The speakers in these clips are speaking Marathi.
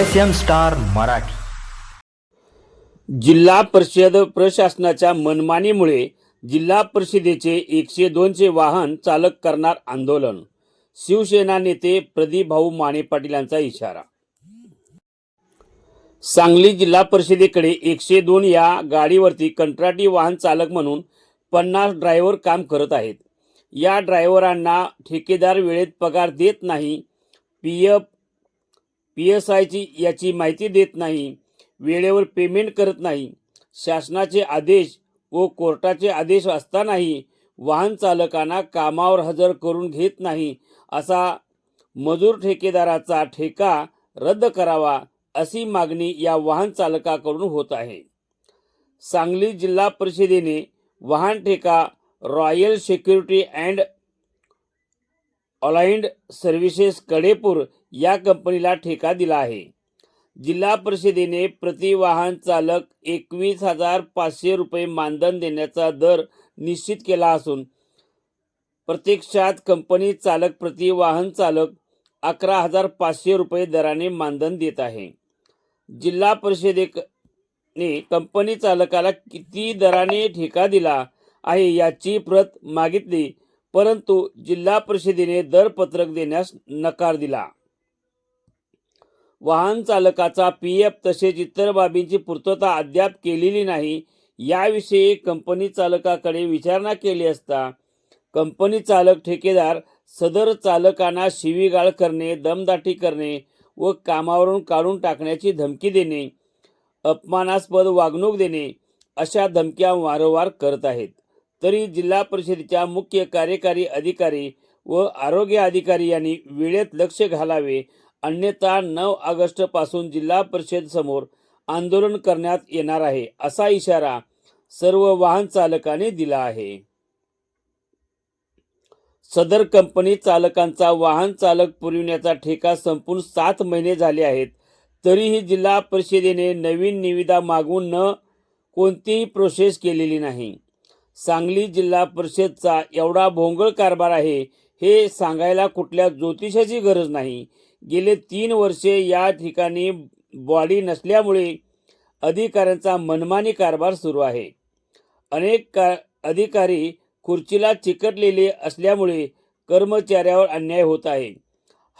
S M star Marathi. जिल्हा परिषद प्रशासनाच्या मनमानीमुळे जिल्हा परिषदेचे एकशे दोनचे वाहन चालक करणार आंदोलन. शिवसेना नेते प्रदीप भाऊ माने पाटील यांचा इशारा. सांगली जिल्हा परिषदेकडे एकशे दोन या गाडीवरती कंत्राटी वाहन चालक म्हणून पन्नास ड्रायव्हर काम करत आहेत. या ड्रायव्हरांना ठेकेदार वेळेत पगार देत नाही. पी. एफ. पी एस आयची याची माहिती देत नाही वेळेवर पेमेंट करत नाही शासनाचे आदेश व कोर्टाचे आदेश असतानाही वाहन चालकांना कामावर हजर करून घेत नाही असा मजूर ठेकेदाराचा ठेका रद्द करावा अशी मागणी या वाहन चालकाकडून होत आहे. सांगली जिल्हा परिषदेने वाहन ठेका Royal Security and Allied Services Kadepur या कंपनीला ठेका दिला आहे. जिल्हा परिषदेने प्रति वाहन चालक एकवीस हजार पाचशे रुपये मानधन देण्याचा दर निश्चित केला असून प्रत्यक्षात कंपनी चालक प्रति वाहन चालक अकरा हजार पाचशे रुपये दराने मानधन देत आहे. जिल्हा परिषदेने कंपनी चालकाला किती दराने ठेका दिला आहे याची प्रत मागितली परंतु जिल्हा परिषदेने दरपत्रक देण्यास नकार दिला. वाहन चालकाचा पी एफ तसेच इतर बाबींची पूर्तता अद्याप केलेली नाही याविषयी कंपनी चालकाकडे विचारणा केली असता कंपनी चालक ठेकेदार सदर चालकांना शिवीगाळ करणे दमदाटी करणे व कामावरून काढून टाकण्याची धमकी देणे अपमानास्पद वागणूक देणे अशा धमक्या वारंवार करत आहेत. तरी जिल्हा परिषदेच्या मुख्य कार्यकारी अधिकारी व आरोग्य अधिकारी यांनी वेळेत लक्ष घालावे अन्यथा नऊ ऑगस्टपासून जिल्हा परिषद समोर आंदोलन करण्यात येणार आहे असा इशारा सर्व वाहन चालकाने दिला आहे. सदर कंपनी चालकांचा वाहन चालक पुरविण्याचा ठेका संपून सात महिने झाले आहेत तरीही जिल्हा परिषदेने नवीन निविदा मागून न कोणतीही प्रोसेस केलेली नाही. सांगली जिल्हा परिषदचा एवढा भोंगळ कारभार आहे हे सांगायला कुठल्या ज्योतिषाची गरज नाही. गेले तीन वर्षे या ठिकाणी बॉडी नसल्यामुळे अधिकाऱ्यांचा मनमानी कारभार सुरू आहे. अनेक का अधिकारी खुर्चीला चिकटलेले असल्यामुळे कर्मचाऱ्यावर अन्याय होत आहे.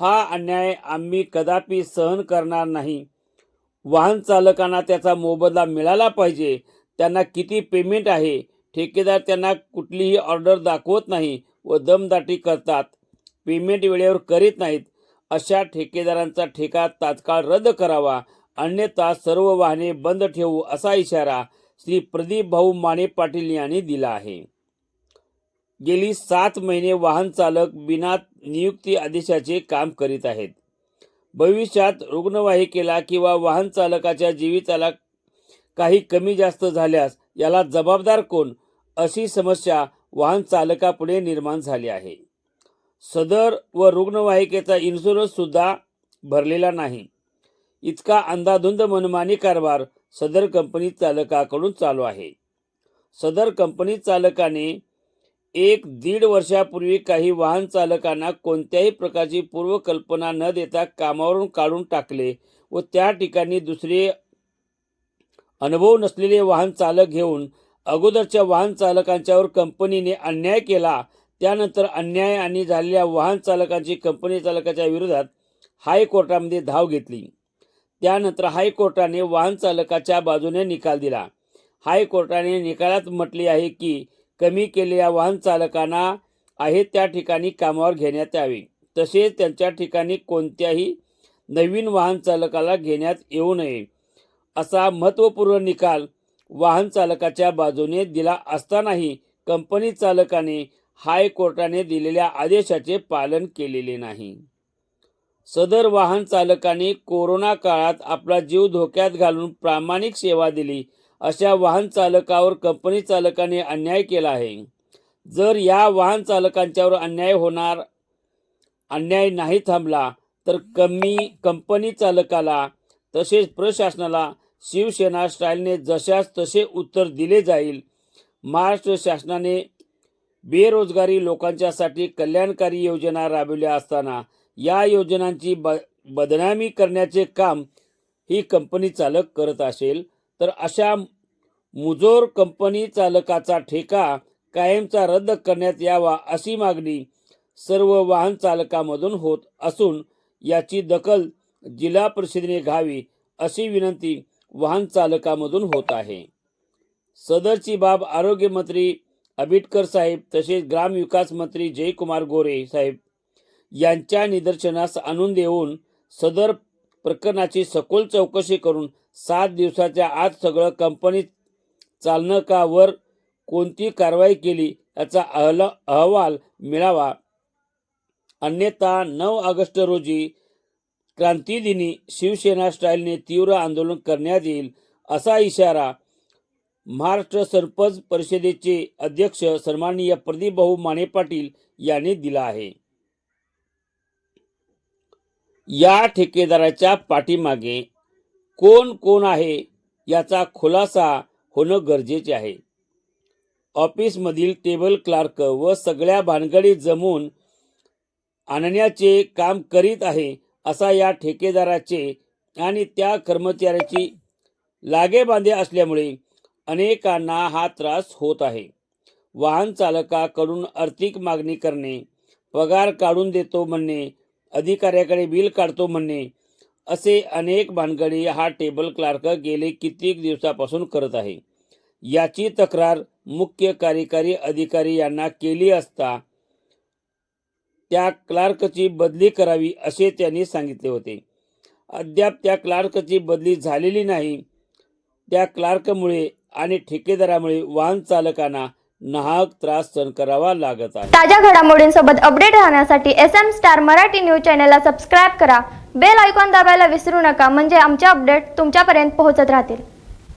हा अन्याय आम्ही कदापि सहन करणार नाही. वाहन चालकांना त्याचा मोबदला मिळाला पाहिजे त्यांना किती पेमेंट आहे ठेकेदार त्यांना कुठलीही ऑर्डर दाखवत नाही व दमदाटी करतात. पेमेंट वेळेवर करीत नाहीत अशा ठेकेदारांचा ठेका तात्काळ रद्द करावा. अन्यथा सर्व वाहने बंद ठेवू असा इशारा श्री प्रदीप भाऊ माने पाटील यांनी दिला आहे. गेली सात महिने वाहन चालक बिना नियुक्ती आदेशाचे काम करीत आहेत. भविष्यात रुग्णवाहिकेला किंवा वाहन चालकाच्या जीविताला काही कमी जास्त झाल्यास याला जबाबदार कोण? अशी समस्या वाहन चालकापुढे निर्माण झाली आहे. सदर व रुग्णवाहिकेचा इन्शुरन्ससुद्धा भरलेला नाही. इतका अंधाधुंद मनमानी कारभार सदर कंपनी चालकाकडून चालू आहे. सदर कंपनी चालकाने एक दीड वर्षापूर्वी काही वाहन चालकांना कोणत्याही प्रकारची पूर्वकल्पना न देता कामावरून काढून टाकले व त्या ठिकाणी दुसरे अनुभव नसलेले वाहन चालक घेऊन अगोदरच्या वाहन चालकांच्यावर कंपनीने अन्याय केला त्यानंतर अन्याय आणि झालेल्या वाहन चालकांची कंपनी चालकाच्या विरोधात हायकोर्टामध्ये धाव घेतली. त्यानंतर हायकोर्टाने वाहन चालकाच्या बाजूने निकाल दिला. हायकोर्टाने निकालात म्हटले आहे की कमी केलेल्या वाहन चालकांना आहे त्या ठिकाणी कामावर घेण्यात यावे. तसेच त्यांच्या ठिकाणी कोणत्याही नवीन वाहन चालकाला घेण्यात येऊ नये. असा महत्त्वपूर्ण निकाल वाहन चालकाच्या बाजूने दिला असतानाही कंपनी चालकाने हायकोर्टाने दिलेल्या आदेशाचे पालन केलेले नाही. सदर वाहन चालकाने कोरोना काळात आपला जीव धोक्यात घालून प्रामाणिक सेवा दिली अशा वाहन चालकावर कंपनी चालकाने अन्याय केला आहे. जर या वाहन चालकांच्यावर अन्याय होणार अन्याय नाही थांबला तर कमी कंपनी चालकाला तसेच प्रशासनाला शिवसेना स्टाईलने जशास तसे उत्तर दिले जाईल. महाराष्ट्र शासनाने बेरोजगारी लोकांच्यासाठी कल्याणकारी योजना राबविल्या असताना या योजनांची ब बदनामी करण्याचे काम ही कंपनी चालक करत असेल तर अशा मुजोर कंपनी चालकाचा ठेका कायमचा रद्द करण्यात यावा अशी मागणी सर्व वाहन चालकामधून होत असून याची दखल जिल्हा परिषदेने घ्यावी अशी विनंती वाहन चालकामधून होत आहे. सदरची बाब आरोग्यमंत्री आबिटकर साहेब तसेच ग्रामविकास मंत्री जयकुमार गोरे साहेब यांच्या निदर्शनास आणून देऊन सदर प्रकरणाची सखोल चौकशी करून सात दिवसाच्या आत सगळं कंपनी चालणं का वर कोणती कारवाई केली याचा अहल अहवाल मिळावा. अन्यथा नऊ ऑगस्ट रोजी क्रांतिदिनी शिवसेना स्टाईलने तीव्र आंदोलन करण्यात येईल असा इशारा महाराष्ट्र सरपंच परिषदेचे अध्यक्ष सन्माननीय प्रदीप भाऊ माने पाटील यांनी दिला आहे. या ठेकेदाराच्या पाठीमागे कोण कोण आहे याचा खुलासा होणं गरजेचे आहे. ऑफिसमधील टेबल क्लार्क व सगळ्या भानगडी जमून आणण्याचे काम करीत आहे असा या ठेकेदाराचे आणि त्या कर्मचाऱ्याची लागेबांधे असल्यामुळे अनेकांना हा त्रास होत आहे. वाहन चालकाकडून आर्थिक मागणी करणे पगार काढून देतो म्हणणे अधिकाऱ्याकडे बिल काढतो म्हणणे असे अनेक भानगडी हा टेबल क्लार्क गेले कित्येक दिवसापासून करत आहे. याची तक्रार मुख्य कार्यकारी अधिकारी यांना केली असता त्या क्लार्कची बदली करावी असे त्यांनी सांगितले होते. अद्याप त्या क्लार्कची बदली झालेली नाही. त्या क्लार्कमुळे आणि ठेकेदारामुळे वाहन चालकांना नाहक त्रास सहन करावा लागत आहे. ताज्या घडामोडींसोबत अपडेट राहण्यासाठी S M star Marathi news चॅनलला सबस्क्राईब करा. बेल आयकॉन दाबायला विसरू नका. म्हणजे आमचे अपडेट तुमच्यापर्यंत पोहोचत राहतील.